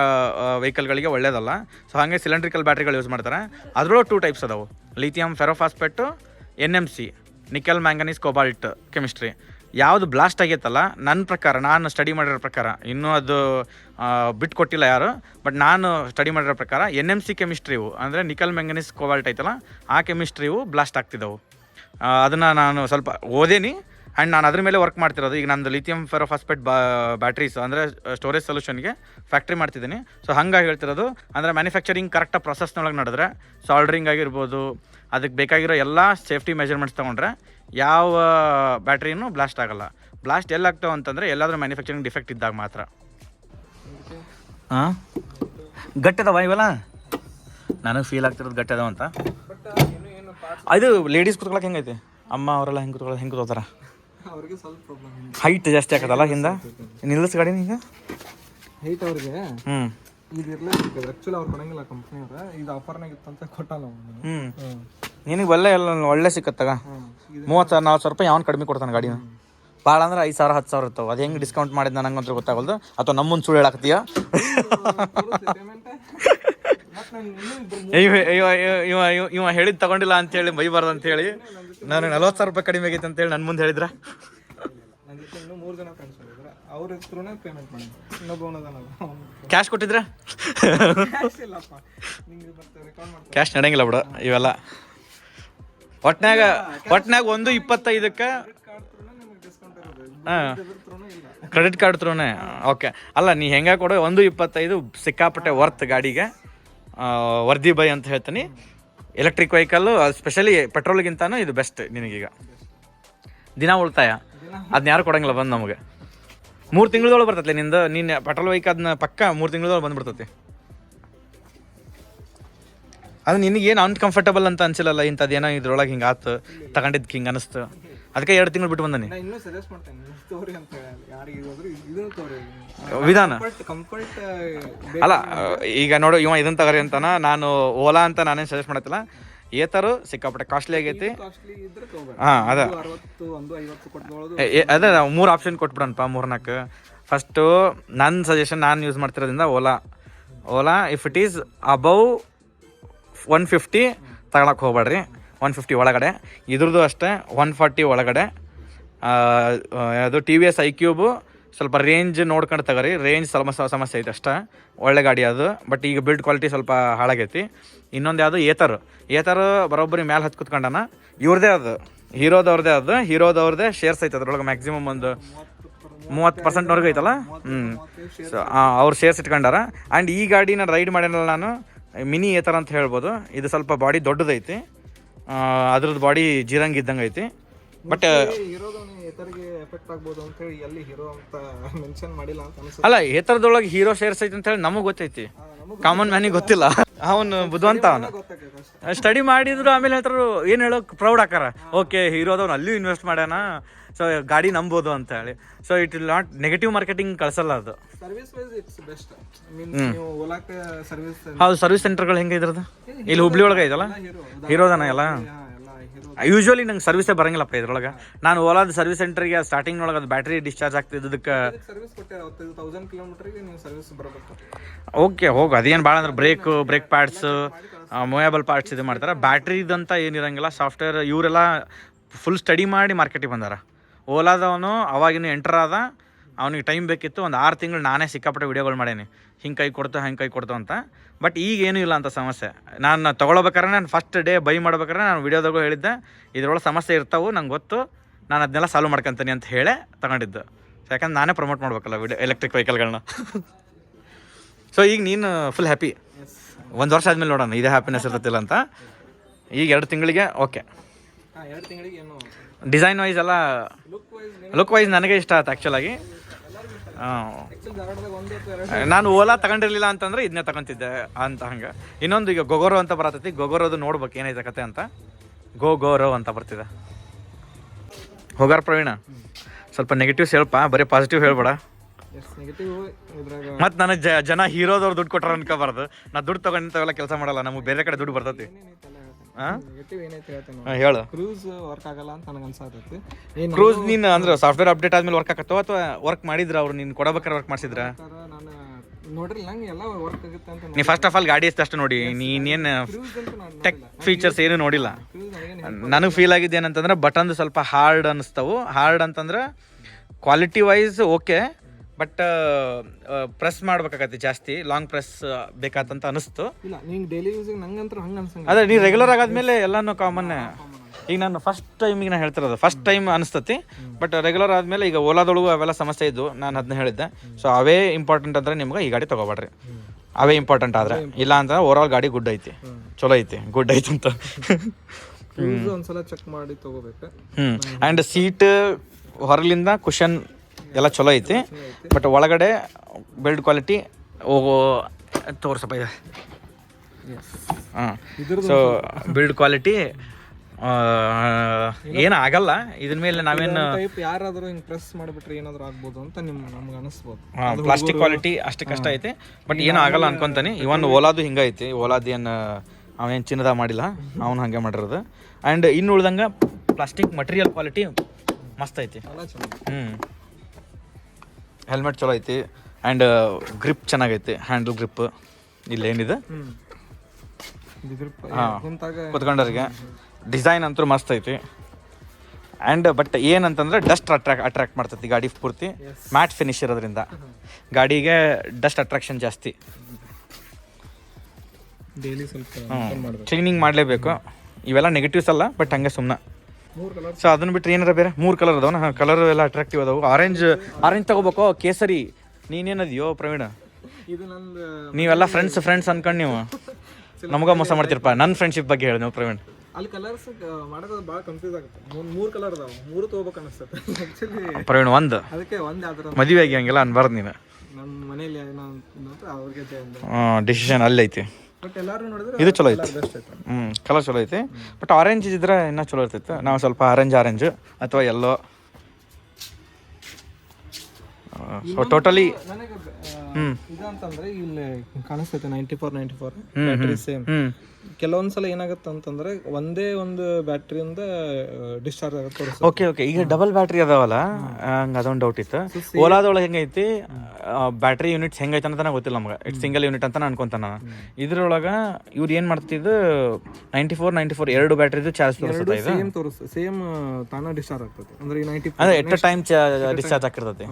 ವೆಹಿಕಲ್ಗಳಿಗೆ ಒಳ್ಳೇದಲ್ಲ. ಸೊ ಹಾಗೆ ಸಿಲಿಂಡ್ರಿಕಲ್ ಬ್ಯಾಟ್ರಿಗಳು ಯೂಸ್ ಮಾಡ್ತಾರೆ. ಅದರಲ್ಲೂ ಟೂ ಟೈಪ್ಸ್ ಅದಾವೆ. Lithium ferrophosphate N M C nickel manganese cobalt chemistry ಯಾವುದು ಬ್ಲಾಸ್ಟ್ ಆಗೈತಲ್ಲ ನನ್ನ ಪ್ರಕಾರ, ನಾನು ಸ್ಟಡಿ ಮಾಡಿರೋ ಪ್ರಕಾರ, ಇನ್ನೂ ಅದು ಬಿಟ್ಟು ಕೊಟ್ಟಿಲ್ಲ ಯಾರು ಬಟ್ ನಾನು ಸ್ಟಡಿ ಮಾಡಿರೋ ಪ್ರಕಾರ ಎನ್ ಎಂ ಸಿ ಕೆಮಿಸ್ಟ್ರಿವು ಅಂದರೆ ನಿಕಲ್ ಮ್ಯಾಂಗನೀಸ್ ಕೋಬಾಲ್ಟ್ ಐತಲ್ಲ, ಆ ಕೆಮಿಸ್ಟ್ರಿವು ಬ್ಲಾಸ್ಟ್ ಆಗ್ತಿದ್ದವು ಅದನ್ನು ನಾನು ಸ್ವಲ್ಪ ಓದೇನಿ. ಆ್ಯಂಡ್ ನಾನು ಅದ್ರ ಮೇಲೆ ವರ್ಕ್ ಮಾಡ್ತಿರೋದು. ಈಗ ನಂದು ಲಿಥಿಯಂ ಫೆರೋಫಾಸ್ಪೇಟ್ ಬಾ ಬ್ಯಾಟ್ರೀಸ್ ಅಂದರೆ ಸ್ಟೋರೇಜ್ ಸೊಲ್ಯೂಷನ್ಗೆ ಫ್ಯಾಕ್ಟ್ರಿ ಮಾಡ್ತಿದ್ದೀನಿ. ಸೊ ಹಂಗಾಗಿ ಹೇಳ್ತಿರೋದು ಅಂದರೆ ಮ್ಯಾನುಫ್ಯಾಕ್ಚರಿಂಗ್ ಕರೆಕ್ಟಾಗಿ ಪ್ರೊಸೆಸ್ನೊಳಗೆ ನಡೆದ್ರೆ ಸಾಲ್ಡ್ರಿಂಗ್ ಆಗಿರ್ಬೋದು ಅದಕ್ಕೆ ಬೇಕಾಗಿರೋ ಎಲ್ಲ ಸೇಫ್ಟಿ ಮೆಜರ್ಮೆಂಟ್ಸ್ ತೊಗೊಂಡ್ರೆ ಯಾವ ಬ್ಯಾಟ್ರಿನೂ ಬ್ಲಾಸ್ಟ್ ಆಗಲ್ಲ. ಬ್ಲಾಸ್ಟ್ ಎಲ್ಲಾಗ್ತಾವೆ ಅಂತಂದರೆ ಎಲ್ಲಾದರೂ ಮ್ಯಾನುಫ್ಯಾಕ್ಚರಿಂಗ್ ಡಿಫೆಕ್ಟ್ ಇದ್ದಾಗ ಮಾತ್ರ. ಹಾಂ? ಗಟ್ಟದವ ಇವೆಲ್ಲ? ನನಗೆ ಫೀಲ್ ಆಗ್ತಿರೋದು ಗಟ್ಟದವ ಅಂತ. ಅದು ಲೇಡೀಸ್ ಕುತ್ಕೊಳಕ್ಕೆ ಹೆಂಗೈತೆ? ಅಮ್ಮ ಅವರೆಲ್ಲ ಹೆಂಗೆ ಕುತ್ಕೊಳ್ಳೋದು ಹೆಂಗೆ ಕೂತ್ಕೋತಾರ? ಅವ್ರಿಗೆ ಸ್ವಲ್ಪ ಪ್ರಾಬ್ಲಮ್ ಹೈಟ್ ಜಾಸ್ತಿ ಆಗತ್ತಲ್ಲ ಹಿಂದ ನಿಲ್ಲಿಸ್ ಗಾಡಿ ಈಗ ಹೈಟ್ ಅವ್ರಿಗೆ ಹ್ಮ್ ಇದು ಇರ್ಲೇಬೇಕು ಆ್ಯಕ್ಚುಲಿ ಅವ್ರು ಕೊಡಂಗಿಲ್ಲ ಕಂಪ್ನಿ ಅವ್ರ ಇದು ಆಫರ್ನಾಗ ಇತ್ತಂತ ಕೊಟ್ಟಲ್ಲ ಹ್ಞೂ ನಿನಗೆ ಒಳ್ಳೆ ಎಲ್ಲ ಒಳ್ಳೆ ಸಿಕ್ಕತ್ತಾಗ ಮೂವತ್ತು ಸಾವಿರ ನಾಲ್ಕು ಸಾವಿರ ರೂಪಾಯಿ ಯಾವ ಕಡಿಮೆ ಕೊಡ್ತಾನೆ ಗಾಡಿನ ಭಾಳ ಅಂದ್ರೆ ಐದು ಸಾವಿರ ಹತ್ತು ಸಾವಿರ ಇರ್ತಾವೆ ಅದು ಹೆಂಗೆ ಡಿಸ್ಕೌಂಟ್ ಮಾಡಿದ ನನಗಂತೂ ಗೊತ್ತಾಗಲ್ದು ಅಥವಾ ನಮ್ಮನ್ನು ಸುಳ್ಳು ಹೇಳಾಕತ್ತೀಯ ಇವ- ಇವ ಇವ- ಇವ ಹೇಳಿದ್ ತಗೊಂಡಿಲ್ಲ ಅಂತೇಳಿ ಬೈಬಾರ್ದು ಅಂತೇಳಿ ನಾನು ನಲ್ವತ್ತು ಸಾವಿರ ರೂಪಾಯಿ ಕಡಿಮೆ ಆಗೈತೆ ಅಂತೇಳಿ ನನ್ನ ಮುಂದೆ ಹೇಳಿದ್ರ? ನನ್ನ ಜೊತೆ ಮೂರು ಜನ ಫ್ರೆಂಡ್ಸ್ ಇದ್ದಾರೆ ಅವ್ರ ಹೆಸ್ರುನೇ ಪೇಮೆಂಟ್ ಮಾಡಿ ಇನ್ನೊಬ್ಬ ಕ್ಯಾಶ್ ಕೊಟ್ಟಿದ್ರ? ಕ್ಯಾಶ್ ಇಲ್ಲಪ್ಪ. ನಿಂಗೆ ಮತ್ತೆ ರೆಕಾರ್ಡ್ ಮಾಡ್ತಾರೆ ಕ್ಯಾಶ್ ನಡೆಯಂಗಿಲ್ಲ ಬಿಡು ಇವೆಲ್ಲ. ಒಟ್ನಾಗ ಒಟ್ನಾಗ ಒಂದು ಇಪ್ಪತ್ತೈದಕ್ಕೆ ಕ್ರೆಡಿಟ್ ಕಾರ್ಡ್ ತ್ರೂನೇ ಓಕೆ ಅಲ್ಲ ನೀ ಹೆಂಗೆ ಕೊಡು ಒಂದು ಇಪ್ಪತ್ತೈದು ಸಿಕ್ಕಾಪಟ್ಟೆ ವರ್ತ್ ಗಾಡಿಗೆ ವರ್ದಿ ಬೈ ಅಂತ ಹೇಳ್ತೀನಿ. ಎಲೆಕ್ಟ್ರಿಕ್ ವೆಹಿಕಲ್ಲು ಸ್ಪೆಷಲಿ ಪೆಟ್ರೋಲ್ಗಿಂತನೂ ಇದು ಬೆಸ್ಟ್ ನಿನಗೀಗ. ದಿನ ಉಳಿತಾಯ. ಅದನ್ನ ಯಾರು ಕೊಡಂಗಿಲ್ಲ ಬಂದು ನಮಗೆ. ಮೂರು ತಿಂಗಳದೊಳಗೆ ಬರ್ತೈತೆ ನಿಂದು? ನೀನು ಪೆಟ್ರೋಲ್ ವೆಹಿಕಲ್ ಅದನ್ನ ಪಕ್ಕ ಮೂರು ತಿಂಗಳದೊಳಗೆ ಬಂದ್ಬಿಡ್ತೈತಿ. ಅದು ನಿನಗೆ ಏನು ಅನ್ಕಂಫರ್ಟಬಲ್ ಅಂತ ಅನ್ಸಿಲ್ಲಲ್ಲ ಇಂಥದ್ದು ಏನೋ ಇದ್ರೊಳಗೆ ಹಿಂಗೆ ಆತು ತಗೊಂಡಿದ್ದಕ್ಕೆ ಹಿಂಗೆ ಅನಿಸ್ತು. ಅದಕ್ಕೆ ಎರಡು ತಿಂಗಳು ಬಿಟ್ಟು ಬಂದಿ ನಾ ಇನ್ನೂ ಸಜೆಸ್ಟ್ ಮಾಡ್ತೇನೆ ಇದು ತೋರಿ ಅಂತ ಹೇಳಿ. ಯಾರಿಗೆ ಹೋದ್ರು ಇದನ್ನು ತೋರಿ. ವಿಧಾನ. ಕಂಫರ್ಟ್ ಅಲ್ಲ ಈಗ ನೋಡು ಇವ ಇದನ್ನ ತಗೋರಿ ಅಂತಾನ ನಾನು ಓಲಾ ಅಂತ ನಾನೇನು ಸಜೆಸ್ಟ್ ಮಾಡತ್ತಲ್ಲ. ಏತರು ಸಿಕ್ಕಾಪಟ್ಟೆ ಕಾಸ್ಟ್ಲಿ ಆಗೈತಿ. ಹಾಂ ಅದ. ಅದೇ ಮೂರು ಆಪ್ಷನ್ ಕೊಟ್ಬಿಡಣಪ್ಪ ಮೂರ್ನಾಲ್ಕು. ಫಸ್ಟು ನನ್ನ ಸಜೆಷನ್ ನಾನು use ಮಾಡ್ತಿರೋದ್ರಿಂದ Ola. Ola if it is above one fifty ತಗೊಳಕ್ಕೆ ಹೋಗ್ಬೇಡ್ರಿ. ಒನ್ ಫಿಫ್ಟಿ ಒಳಗಡೆ. ಇದ್ರದ್ದು ಅಷ್ಟೇ ಒನ್ ಫಾರ್ಟಿ ಒಳಗಡೆ. ಅದು T V S I cube ಸ್ವಲ್ಪ ರೇಂಜ್ ನೋಡ್ಕೊಂಡು ತಗೋರಿ. ರೇಂಜ್ ಸ್ವಲ್ಪ ಸಮಸ್ಯೆ ಐತೆ ಅಷ್ಟೇ. ಒಳ್ಳೆ ಗಾಡಿ ಅದು. ಬಟ್ ಈಗ ಬಿಲ್ಡ್ ಕ್ವಾಲಿಟಿ ಸ್ವಲ್ಪ ಹಾಳಾಗೈತಿ. ಇನ್ನೊಂದು ಯಾವುದು ಏತರ್ ಏತರ್ ಬರೋಬ್ಬರಿ ಮ್ಯಾಲೆ ಹತ್ತು ಕುತ್ಕೊಂಡಾನ. ಇವ್ರದೇ ಅದು. ಹೀರೋದವ್ರದೇ ಅದು. ಹೀರೋದವ್ರದ್ದೇ ಶೇರ್ಸ್ ಐತೆ ಅದ್ರೊಳಗೆ ಮ್ಯಾಕ್ಸಿಮಮ್ ಒಂದು ಮೂವತ್ತು ಪರ್ಸೆಂಟ್ವರೆಗೂ ಐತಲ್ಲ? ಹ್ಞೂ ಸೊ ಅವ್ರು ಶೇರ್ಸ್ ಇಟ್ಕೊಂಡಾರ. ಆ್ಯಂಡ್ ಈ ಗಾಡಿನ ರೈಡ್ ಮಾಡ್ಯಾನಲ್ಲ ನಾನು, ಮಿನಿ ಏತರ ಅಂತ ಹೇಳ್ಬೋದು. ಇದು ಸ್ವಲ್ಪ ಬಾಡಿ ದೊಡ್ಡದೈತಿ. ಅದ್ರದ್ದು ಬಾಡಿ ಜೀರಂಗಿ ಇದ್ದಂಗೆ ಐತಿ ಬಟ್ ಅಲ್ಲ ಏತರದೊಳಗೆ ಹೀರೋ ಶೇರ್ಸ್ ಐತಿ ಅಂತ ಹೇಳಿ ನಮಗೆ ಗೊತ್ತೈತಿ. ಕಾಮನ್ ಮ್ಯಾನಿಗೆ ಗೊತ್ತಿಲ್ಲ. ಅವನು ಬುದ್ಧವಂತ ಅವನು. ಸ್ಟಡಿ ಮಾಡಿದ್ರು ಆಮೇಲೆ ಹೇಳ್ತಾರು ಏನು ಹೇಳೋಕೆ ಪ್ರೌಡ್ ಹಾಕಾರ ಓಕೆ ಹೀರೋದವ್ನು ಅಲ್ಲೂ ಇನ್ವೆಸ್ಟ್ ಮಾಡ್ಯಾನ. ಸೊ ಗಾಡಿ ನಂಬೋದು ಅಂತ ಹೇಳಿ. So it will not negative marketing ಕಳ್ಸಲ್ಲ ಅದು. ಹೌದು ಸರ್ವಿಸ್ ಸೆಂಟರ್ಗಳು ಹೆಂಗೆ ಇದ್ರದ್ದು ಇಲ್ಲಿ ಹುಬ್ಳಿ ಒಳಗೆ ಇದಲ್ಲ ಹೀರೋ. ಹೀರೋದನ ಎಲ್ಲ? ಯೂಶ್ವಲಿ ನಂಗೆ ಸರ್ವಿಸೇ ಬರಂಗಿಲ್ಲಪ್ಪ ಇದ್ರೊಳಗೆ. ನಾನು ಓಲಾದ ಸರ್ವಿಸ್ ಸೆಂಟರ್ಗೆ ಸ್ಟಾರ್ಟಿಂಗ್ ಒಳಗೆ ಅದು ಬ್ಯಾಟ್ರಿ ಡಿಸ್ಚಾರ್ಜ್ ಆಗ್ತಿದ್ದಕ್ಕೆ ಸರ್ವಿಸ್ ನೀವು ಸರ್ವಿಸ್ ಬರಬೇಕು. ಓಕೆ ಹೋಗು. ಅದೇನು ಭಾಳ ಅಂದ್ರೆ brake brake pads movable parts ಇದು ಮಾಡ್ತಾರೆ. ಬ್ಯಾಟ್ರಿದಂತ ಏನಿರಂಗಿಲ್ಲ. ಸಾಫ್ಟ್ವೇರ್ ಇವರೆಲ್ಲ ಫುಲ್ ಸ್ಟಡಿ ಮಾಡಿ ಮಾರ್ಕೆಟಿಗೆ ಬಂದಾರ. ಓಲಾದವನು ಅವಾಗಿನ ಎಂಟರ್ ಆದ. ಅವನಿಗೆ ಟೈಮ್ ಬೇಕಿತ್ತು ಒಂದು ಆರು ತಿಂಗಳು ನಾನೇ ಸಿಕ್ಕಾಪಟ್ಟೆ ವಿಡಿಯೋಗಳು ಮಾಡೇನಿ. ಹಿಂಗೆ ಕೈ ಕೊಡ್ತಾ ಹಂಗೆ ಕೈ ಕೊಡ್ತು ಅಂತ. ಬಟ್ ಈಗೇನೂ ಇಲ್ಲ ಅಂತ ಸಮಸ್ಯೆ. ನಾನು ತೊಗೊಳ್ಬೇಕಾದ್ರೆ ನಾನು ಫಸ್ಟ್ ಡೇ ಬೈ ಮಾಡ್ಬೇಕಾದ್ರೆ ನಾನು ವೀಡಿಯೋದಾಗೂ ಹೇಳಿದ್ದೆ. ಇದ್ರೊಳಗೆ ಸಮಸ್ಯೆ ಇರ್ತಾವೆ ನಂಗೆ ಗೊತ್ತು. ನಾನು ಅದನ್ನೆಲ್ಲ ಸಾಲ್ವ್ ಮಾಡ್ಕೊತೀನಿ ಅಂತ ಹೇಳಿ ತಗೊಂಡಿದ್ದು. ಯಾಕಂದ್ರೆ ನಾನೇ ಪ್ರಮೋಟ್ ಮಾಡ್ಬೇಕಲ್ಲ ವಿಡಿಯೋ ಎಲೆಕ್ಟ್ರಿಕ್ ವೆಹಿಕಲ್ಗಳನ್ನ ಸೊ ಈಗ ನೀನು ಫುಲ್ ಹ್ಯಾಪಿ ಒಂದು ವರ್ಷ ಆದಮೇಲೆ ನೋಡೋಣ ಇದೇ ಹ್ಯಾಪಿನೆಸ್ ಇರ್ತತಿಲ್ಲ ಅಂತ. ಈಗ ಎರಡು ತಿಂಗಳಿಗೆ ಓಕೆ ಡಿಸೈನ್ ವೈಸ್ ಎಲ್ಲ ಲುಕ್ ವೈಸ್ ಲುಕ್ ವೈಸ್ ನನಗೆ ಇಷ್ಟ ಆಯ್ತು ಆ್ಯಕ್ಚುಲಾಗಿ ನಾನು ಓಲಾ ತಗೊಂಡಿರ್ಲಿಲ್ಲ ಅಂತಂದ್ರೆ ಇದನ್ನೇ ತಗೊಂತಿದ್ದೆ ಅಂತ ಹಂಗೆ. ಇನ್ನೊಂದು ಈಗ ಗೊಗೋರೋ ಅಂತ ಬರತೈತಿ. ಗೊಗೋರೋದು ನೋಡ್ಬೇಕು ಏನೈತೆ ಕತೆ ಅಂತ. ಗೋ ಗೋರೋ ಅಂತ ಬರ್ತಿದೆ. ಹೋಗಾರ ಪ್ರವೀಣ. ಸ್ವಲ್ಪ ನೆಗೆಟಿವ್ಸ್ ಹೇಳ್ಪ? ಬರೀ ಪಾಸಿಟಿವ್ ಹೇಳ್ಬೇಡ. ಮತ್ತೆ ನನಗೆ ಜನ ಹೀರೋದವ್ರು ದುಡ್ಡು ಕೊಟ್ಟಾರ ಅನ್ಕೋಬಾರ್ದು. ನಾ ದುಡ್ಡು ತಗೊಂಡಿಂತವೆಲ್ಲ ಕೆಲಸ ಮಾಡಲ್ಲ. ನಮಗೆ ಬೇರೆ ಕಡೆ ದುಡ್ಡು ಬರ್ತೈತಿ. ನೆಗೆಟಿವ್ ಏನೈತೆ ಹೇಳ್ತೇನೆ ಹಾಂ ಹೇಳು. ಕ್ರೂಸ್ ವರ್ಕ್ ಆಗಲ್ಲ ಅಂತ ನನಗೆ ಅನ್ಸಾತೈತಿ. ಏನು ಕ್ರೂಸ್ ನೀನು ಅಂದ್ರೆ ಸಾಫ್ಟ್ವೇರ್ ಅಪ್ಡೇಟ್ ಆದ್ಮೇಲೆ ವರ್ಕ್ ಆಗತ್ತೋ ಅಥವಾ ವರ್ಕ್ ಮಾಡಿದ್ರ ಅವ್ರು ನೀನು ಕೊಡಬೇಕಾರೆ ವರ್ಕ್ ಮಾಡಿಸಿದ್ರ? ನಾನು ನೋಡ್ರಿ ನಂಗೆ ಎಲ್ಲ ವರ್ಕ್ ಆಗುತ್ತೆ ಅಂತ ನೀ ಫಸ್ಟ್ ಆಫ್ ಆಲ್ ಗಾಡಿ ಅಷ್ಟು ನೋಡಿ? ನೀನೇನು ಟೆಕ್ ಫೀಚರ್ಸ್ ಏನು ನೋಡಿಲ್ಲ. ನನಗೆ ಫೀಲ್ ಆಗಿದ್ದು ಏನಂತಂದ್ರೆ ಬಟನ್ದು ಸ್ವಲ್ಪ ಹಾರ್ಡ್ ಅನಿಸ್ತವು. ಹಾರ್ಡ್ ಅಂತಂದ್ರೆ quality wise okay but press ಮಾಡ್ಬೇಕಾಗತ್ತೆ ಜಾಸ್ತಿ. ಲಾಂಗ್ ಪ್ರೆಸ್ ಬೇಕಾತಂತ ಅನಿಸ್ತು. ಇಲ್ಲ ಡೈಲಿ ಯೂಸಿಗೆ ನಂಗಂತೂ ಹಂಗೆ ಅನ್ಸಂಗ ಅದೇ ನೀ ರೆಗ್ಯುಲರ್ ಆಗಾದ್ಮೇಲೆ ಎಲ್ಲಾನು ಕಾಮನ್ ಈಗ ನಾನು ಫಸ್ಟ್ ಟೈಮಿಗೆ ನಾನು ಹೇಳ್ತಿರೋದು. ಫಸ್ಟ್ ಟೈಮ್ ಅನಿಸ್ತತಿ ಬಟ್ ರೆಗ್ಯುಲರ್ ಆದಮೇಲೆ ಈಗ ಓಲಾದೊಳಗು ಅವೆಲ್ಲ ಸಮಸ್ಯೆ ಇದ್ದು ನಾನು ಅದನ್ನ ಹೇಳಿದ್ದೆ. ಸೊ ಅವೇ ಇಂಪಾರ್ಟೆಂಟ್ ಅಂದ್ರೆ ನಿಮ್ಗೆ ಈ ಗಾಡಿ ತೊಗೊಬೇಡ್ರಿ. ಅವೇ ಇಂಪಾರ್ಟೆಂಟ್ ಆದ್ರೆ. ಇಲ್ಲ ಅಂದ್ರೆ ಓವರ್ ಆಲ್ ಗಾಡಿ ಗುಡ್ ಐತಿ. ಚಲೋ ಐತಿ. ಗುಡ್ ಐತಿ ಅಂತ. ಒಂದ್ಸಲ ಚೆಕ್ ಮಾಡಿ ತಗೋಬೇಕು. ಹ್ಞೂ ಆ್ಯಂಡ್ ಸೀಟ್ ಹೊರಲಿಂದ ಕುಷನ್ ಎಲ್ಲ ಚಲೋ ಐತಿ. ಬಟ್ ಒಳಗಡೆ ಬಿಲ್ಡ್ ಕ್ವಾಲಿಟಿ ಓ ತೋರ್ಸಪ್ಪ ಇದೆ. ಹಾಂ. ಸೊ ಬಿಲ್ಡ್ ಕ್ವಾಲಿಟಿ ಏನು ಆಗಲ್ಲ. ಇದ್ರ ಮೇಲೆ ನಾವೇನು ಟೈಪ್ ಯಾರಾದರೂ ಹಿಂಗೆ ಪ್ರೆಸ್ ಮಾಡಿಬಿಟ್ರೆ ಏನಾದರೂ ಆಗ್ಬೋದು ಅಂತ ನಿಮ್ಮ ನಮ್ಗೆ ಅನಿಸ್ಬೋದು. ಹಾಂ ಪ್ಲಾಸ್ಟಿಕ್ ಕ್ವಾಲಿಟಿ ಅಷ್ಟು ಕಷ್ಟ ಐತಿ. ಬಟ್ ಏನೂ ಆಗಲ್ಲ ಅನ್ಕೊಂತಾನೆ. ಇವನ್ ಓಲಾದು ಹಿಂಗೆ ಐತಿ. ಓಲಾದು ಏನು ಅವನೇನು ಚಿನ್ನದ ಮಾಡಿಲ್ಲ. ಅವನು ಹಂಗೆ ಮಾಡಿರೋದು. ಆ್ಯಂಡ್ ಇನ್ನು ಉಳ್ದಂಗೆ ಪ್ಲಾಸ್ಟಿಕ್ ಮಟೀರಿಯಲ್ ಕ್ವಾಲಿಟಿ ಮಸ್ತ್ ಐತಿ. ಹ್ಞೂ ಹೆಲ್ಮೆಟ್ ಚಲೋ ಐತಿ ಆ್ಯಂಡ್ ಗ್ರಿಪ್ ಚೆನ್ನಾಗೈತಿ ಹ್ಯಾಂಡಲ್ ಗ್ರಿಪ್ ಇಲ್ಲೇನಿದೆ ಹಾಂ ಕುತ್ಕೊಂಡವ್ರಿಗೆ. ಡಿಸೈನ್ ಅಂತೂ ಮಸ್ತ್ ಐತಿ. ಆ್ಯಂಡ್ ಬಟ್ ಏನಂತಂದ್ರೆ ಡಸ್ಟ್ ಅಟ್ರಾಕ್ ಅಟ್ರಾಕ್ಟ್ ಮಾಡ್ತೈತಿ ಗಾಡಿ ಪೂರ್ತಿ. ಮ್ಯಾಟ್ ಫಿನಿಶ್ ಇರೋದ್ರಿಂದ. ಗಾಡಿಗೆ ಡಸ್ಟ್ ಅಟ್ರಾಕ್ಷನ್ ಜಾಸ್ತಿ. ಡೈಲಿ ಸ್ವಲ್ಪ ಕ್ಲೀನಿಂಗ್ ಮಾಡಲೇಬೇಕು. ಇವೆಲ್ಲ ನೆಗೆಟಿವ್ಸ್ ಅಲ್ಲ ಬಟ್ ಹಂಗೆ ಸುಮ್ಮನೆ ಸೊ ಅದನ್ನ ಬಿಟ್ಟರೆ ಏನಾರ ಬೇರೆ? ಮೂರು ಕಲರ್ ಅದಾವ ಹಾಂ ಕಲರ್ ಎಲ್ಲ ಅಟ್ರಾಕ್ಟಿವ್ ಅದಾವು. ಆರೆಂಜ್ ಆರೆಂಜ್ ತಗೋಬೇಕು? ಕೇಸರಿ. ನೀನೇನದಿಯೋ ಪ್ರವೀಣ? ಇದು ನಂದು ನೀವೆಲ್ಲ ಫ್ರೆಂಡ್ಸ್ ಫ್ರೆಂಡ್ಸ್ ಅನ್ಕೊಂಡು ನೀವು. ನಮಗ ಮೋಸ ಮಾಡ್ತಿರಪ್ಪ. ನನ್ನ ಫ್ರೆಂಡ್ಶಿಪ್ ಬಗ್ಗೆ ಹೇಳಿ ನೀವು ಪ್ರವೀಣ್. ಅಲ್ಲಿ ಕಲರ್ಸ್ ಮಾಡೋದು ಭಾಳ ಕನ್ಫ್ಯೂಸ್ ಆಗುತ್ತೆ. ಮೂರು ಮೂರು ಕಲರ್ ಅದಾವ. ಮೂರು ತಗೋಬೇಕು ಅನಿಸ್ತದೆ ಆ್ಯಕ್ಚುಲಿ ಪ್ರವೀಣ್ ಒಂದು. ಅದಕ್ಕೆ ಒಂದು ಆದ್ರ ಮದುವೆ ಆಗಿ ಹಂಗೆಲ್ಲ ಅನ್ಬಾರ್ದು ನೀನು. ನಮ್ಮ ಮನೇಲಿ ಡಿಸಿಷನ್ ಅಲ್ಲೈತಿ. ಇದು ಚಲೋ ಐತಿ. ಹ್ಞೂ ಕಲರ್ ಚಲೋ ಐತಿ. ಬಟ್ ಆರೆಂಜ್ ಇದ್ರೆ ಇನ್ನೂ ಚಲೋ ಇರ್ತೈತೆ. ನಾವು ಸ್ವಲ್ಪ ಆರೆಂಜ್ ಆರೆಂಜ್ ಅಥವಾ ಎಲ್ಲೋ ಸೊ ಟೋಟಲಿ ಹ್ಮ್. ಇದಂತಂದ್ರೆ ಇಲ್ಲಿ ಕಾಣಿಸ್ತೈತೆ ninety four ninety four battery same ಕೆಲವೊಂದ್ಸಲ ಏನಾಗುತ್ತೆ ಅಂತಂದ್ರೆ ಒಂದೇ ಒಂದು ಬ್ಯಾಟ್ರಿಯಿಂದ ಡಿಸ್ಚಾರ್ಜ್ ಆಗುತ್ತೆ ಓಕೆ ಓಕೆ ಈಗ ಡಬಲ್ ಬ್ಯಾಟ್ರಿ ಅದಾವಲ್ಲ? ಹಂಗೆ ಅದೊಂದು ಡೌಟ್ ಇತ್ತು. ಓಲಾದೊಳಗೆ ಹೆಂಗೈತಿ? ಬ್ಯಾಟ್ರಿ ಯೂನಿಟ್ಸ್ ಹೆಂಗೈತೆ ಅಂತ ಗೊತ್ತಿಲ್ಲ ನಮ್ಗೆ. ಇಟ್ ಸಿಂಗಲ್ ಯೂನಿಟ್ ಅಂತ ನಾನು ಅನ್ಕೊಂತಾನ. ನಾನು ಇದ್ರೊಳಗೆ ಇವ್ರು ಏನು ಮಾಡ್ತಿದ್ದು ನೈಂಟಿ ಫೋರ್ ನೈಂಟಿ ಫೋರ್ ಎರಡು ಬ್ಯಾಟ್ರಿದು ಚಾರ್ಜ್ ತೋರಿಸ್ತದೆ ಇದು? ಸೇಮ್ ತೋರಿಸ್ ಸೇಮ್ ತಾನ ಡಿಸ್ಚಾರ್ಜ್ ಆಗ್ತದೆ ಅಂದ್ರೆ ಈ ನೈಂಟಿ ಅದೇ ಎಟ್ ಟೈಮ್ ಡಿಸ್ಚಾರ್ಜ್ ಆಗಿರ್ತದೆ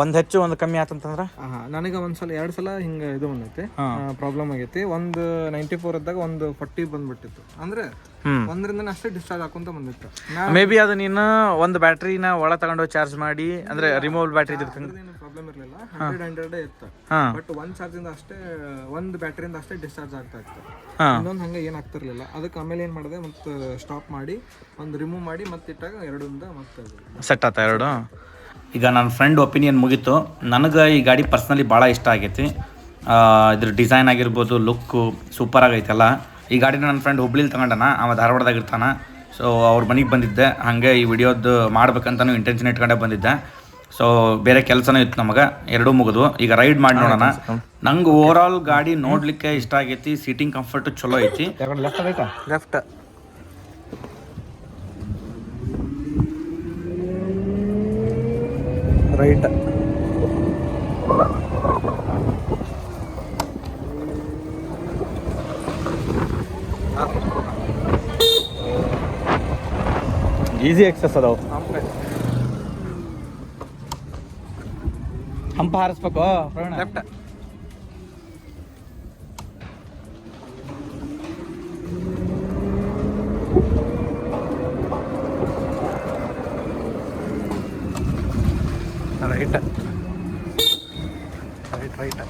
ಒಂದು ಹೆಚ್ಚು ಒಂದು ಕಮ್ಮಿ ಆತಂತಂದ್ರ? ನನಗೆ ಒಂದ್ಸಲ ಎರಡ್ ಸಲ ಹಿಂಗ ಇದು ಬಂದೈತಿ. ಪ್ರಾಬ್ಲಮ್ ಆಗೈತಿ. ಒಂದ್ ನೈಂಟಿ ಫೋರ್ ಇದ್ದಾಗ ಒಂದು ಫಾರ್ಟಿ ಬಂದ್ಬಿಟ್ಟಿತ್ತು. ಅಂದ್ರೆ ಒಂದ್ರಿಂದ ಅಷ್ಟೇ ಡಿಸ್ಚಾರ್ಜ್ ಹಾಕೊಂತ ಬಂದಿತ್ತು. ಮೇ ಬಿ ಅದು ನೀನು ಒಂದು ಬ್ಯಾಟ್ರಿನ ಒಳ ತಗೊಂಡು ಚಾರ್ಜ್ ಮಾಡಿ ಅಂದ್ರೆ ರಿಮೂವಲ್ ಬ್ಯಾಟ್ರಿ ಪ್ರಾಬ್ಲಮ್ ಇರಲಿಲ್ಲ. ಹಂಡ್ರೆಡ್ ಹಂಡ್ರೆಡ್ ಇತ್ತು. ಬಟ್ ಒಂದ್ ಚಾರ್ಜ್ ಇಂದ ಅಷ್ಟೇ ಒಂದ್ ಬ್ಯಾಟ್ರಿಯಿಂದ ಅಷ್ಟೇ ಡಿಸ್ಚಾರ್ಜ್ ಆಗ್ತಾ ಇತ್ತು. ಇನ್ನೊಂದ್ ಹಂಗೆ ಏನು ಆಗ್ತಿರ್ಲಿಲ್ಲ. ಅದಕ್ಕೆ ಆಮೇಲೆ ಏನ್ ಮಾಡಿದೆ ಮತ್ತೆ ಸ್ಟಾಪ್ ಮಾಡಿ ಒಂದು ರಿಮೂವ್ ಮಾಡಿ ಮತ್ತೆ ಇಟ್ಟಾಗ ಎರಡರಿಂದ ಮತ್ತೆ ಸೆಟ್ ಆತ ಎರಡು? ಈಗ ನನ್ನ ಫ್ರೆಂಡ್ ಒಪಿನಿಯನ್ ಮುಗೀತು. ನನಗೆ ಈ ಗಾಡಿ ಪರ್ಸ್ನಲಿ ಭಾಳ ಇಷ್ಟ ಆಗೈತಿ. ಇದ್ರ ಡಿಸೈನ್ ಆಗಿರ್ಬೋದು ಲುಕ್ಕು ಸೂಪರ್ ಆಗೈತಲ್ಲ ಈ ಗಾಡಿನ ನನ್ನ ಫ್ರೆಂಡ್ ಹುಬ್ಳಿಲಿ ತಗೊಂಡನ ಅವ ಧಾರವಾಡದಾಗ ಇರ್ತಾನೆ. ಸೊ ಅವ್ರ ಮನೆಗೆ ಬಂದಿದ್ದೆ. ಹಾಗೆ ಈ ವಿಡಿಯೋದು ಮಾಡ್ಬೇಕಂತನೂ ಇಂಟೆನ್ಷನ್ ಇಟ್ಕೊಂಡೆ ಬಂದಿದ್ದೆ. ಸೊ ಬೇರೆ ಕೆಲಸನೂ ಇತ್ತು ನಮಗೆ. ಎರಡೂ ಮುಗಿದು ಈಗ ರೈಡ್ ಮಾಡಿ ನೋಡೋಣ. ನಂಗೆ ಓವರ್ ಆಲ್ ಗಾಡಿ ನೋಡ್ಲಿಕ್ಕೆ ಇಷ್ಟ ಆಗೈತಿ. ಸೀಟಿಂಗ್ ಕಂಫರ್ಟ್ ಚಲೋ ಐತಿ. ಲೆಫ್ಟ್ ರೈಟ್ ಈಸಿ ಎಕ್ಸಸ್ ಅದಾವ. ಹಂಪ. ಹಾರಿಸ್ಬೇಕು ಲೆಫ್ಟ್ ರೈಟ್ ರೈಟ್ ರೈಟ್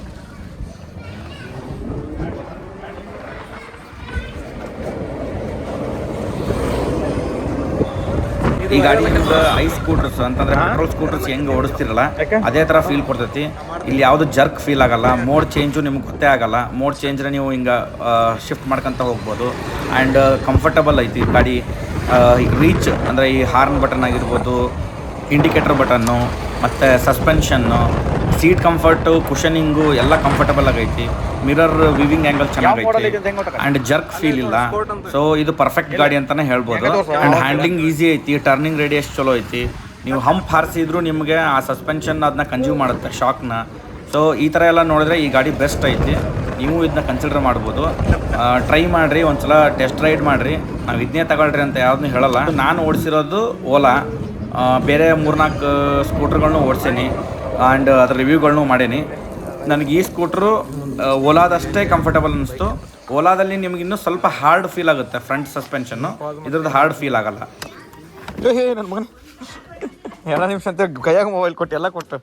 ಈ ಗಾಡಿ ನಿಮ್ಗೆ ಐ ಸ್ಕೂಟರ್ಸ್ ಅಂತಂದ್ರೆ ಪೆಟ್ರೋಲ್ ಸ್ಕೂಟರ್ಸ್ ಹೆಂಗ್ ಓಡಿಸ್ತಿರಲ್ಲ ಅದೇ ತರ ಫೀಲ್ ಕೊಡ್ತೈತಿ. ಇಲ್ಲಿ ಯಾವ್ದು ಜರ್ಕ್ ಫೀಲ್ ಆಗಲ್ಲ ಮೋಡ್ ಚೇಂಜು ನಿಮ್ಗೆ ಗೊತ್ತೇ ಆಗಲ್ಲ. ಮೋಡ್ ಚೇಂಜ್ನ ನೀವು ಹಿಂಗ ಶಿಫ್ಟ್ ಮಾಡ್ಕೊಂತ ಹೋಗ್ಬೋದು. ಆ್ಯಂಡ್ ಕಂಫರ್ಟಬಲ್ ಐತಿ ಗಾಡಿ. ರೀಚ್ ಅಂದ್ರೆ ಈ ಹಾರ್ನ್ ಬಟನ್ ಆಗಿರ್ಬೋದು ಇಂಡಿಕೇಟರ್ ಬಟನ್ನು ಮತ್ತೆ ಸಸ್ಪೆನ್ಷನ್ನು ಸೀಟ್ ಕಂಫರ್ಟು ಕುಷನಿಂಗು ಎಲ್ಲ ಕಂಫರ್ಟಬಲ್ ಆಗೈತಿ ಮಿರರ್ ವಿವಿಂಗ್ ಆ್ಯಂಗಲ್ ಚೆನ್ನಾಗೈತಿ ಆ್ಯಂಡ್ ಜರ್ಕ್ ಫೀಲ್ ಇಲ್ಲ. ಸೊ ಇದು ಪರ್ಫೆಕ್ಟ್ ಗಾಡಿ ಅಂತಲೇ ಹೇಳ್ಬೋದು. ಆ್ಯಂಡ್ ಹ್ಯಾಂಡ್ಲಿಂಗ್ ಈಸಿ ಐತಿ ಟರ್ನಿಂಗ್ ರೇಡಿಯಸ್ ಚಲೋ ಐತಿ. ನೀವು ಹಂಪ್ ಹಾರಿಸಿದ್ರು ನಿಮಗೆ ಆ ಸಸ್ಪೆನ್ಷನ್ ಅದನ್ನ ಕನ್ಸ್ಯೂಮ್ ಮಾಡುತ್ತೆ ಶಾಕ್ನ ಸೊ ಈ ಥರ ಎಲ್ಲ ನೋಡಿದ್ರೆ ಈ ಗಾಡಿ ಬೆಸ್ಟ್ ಐತಿ. ನೀವು ಇದನ್ನ ಕನ್ಸಿಡರ್ ಮಾಡ್ಬೋದು. ಟ್ರೈ ಮಾಡಿರಿ ಒಂದ್ಸಲ ಟೆಸ್ಟ್ ರೈಡ್ ಮಾಡಿರಿ. ನಾವು ಇದನ್ನೇ ತಗೊಳ್ರಿ ಅಂತ ಯಾವ್ದನ್ನೂ ಹೇಳಲ್ಲ. ನಾನು ಓಡಿಸಿರೋದು ಓಲಾ ಬೇರೆ ಮೂರ್ನಾಲ್ಕು ಸ್ಕೂಟ್ರ್ಗಳನ್ನೂ ಓಡಿಸೀನಿ. ಆ್ಯಂಡ್ ಅದ್ರ ರಿವ್ಯೂಗಳ್ನೂ ಮಾಡೀನಿ. ನನಗೆ ಈ ಸ್ಕೂಟ್ರು ಓಲಾದಷ್ಟೇ ಕಂಫರ್ಟಬಲ್ ಅನ್ನಿಸ್ತು ಓಲಾದಲ್ಲಿ ನಿಮ್ಗೆ ಇನ್ನೂ ಸ್ವಲ್ಪ ಹಾರ್ಡ್ ಫೀಲ್ ಆಗುತ್ತೆ ಫ್ರಂಟ್ ಸಸ್ಪೆನ್ಷನ್ನು ಇದ್ರದ್ದು ಹಾರ್ಡ್ ಫೀಲ್ ಆಗಲ್ಲ. ನನ್ನ ಮಗನ. ಎಲ್ಲ ನಿಮಿಷ ಅಂತ ಕೈಯಾಗ ಮೊಬೈಲ್ ಕೊಟ್ಟು ಎಲ್ಲ ಕೊಟ್ಟು.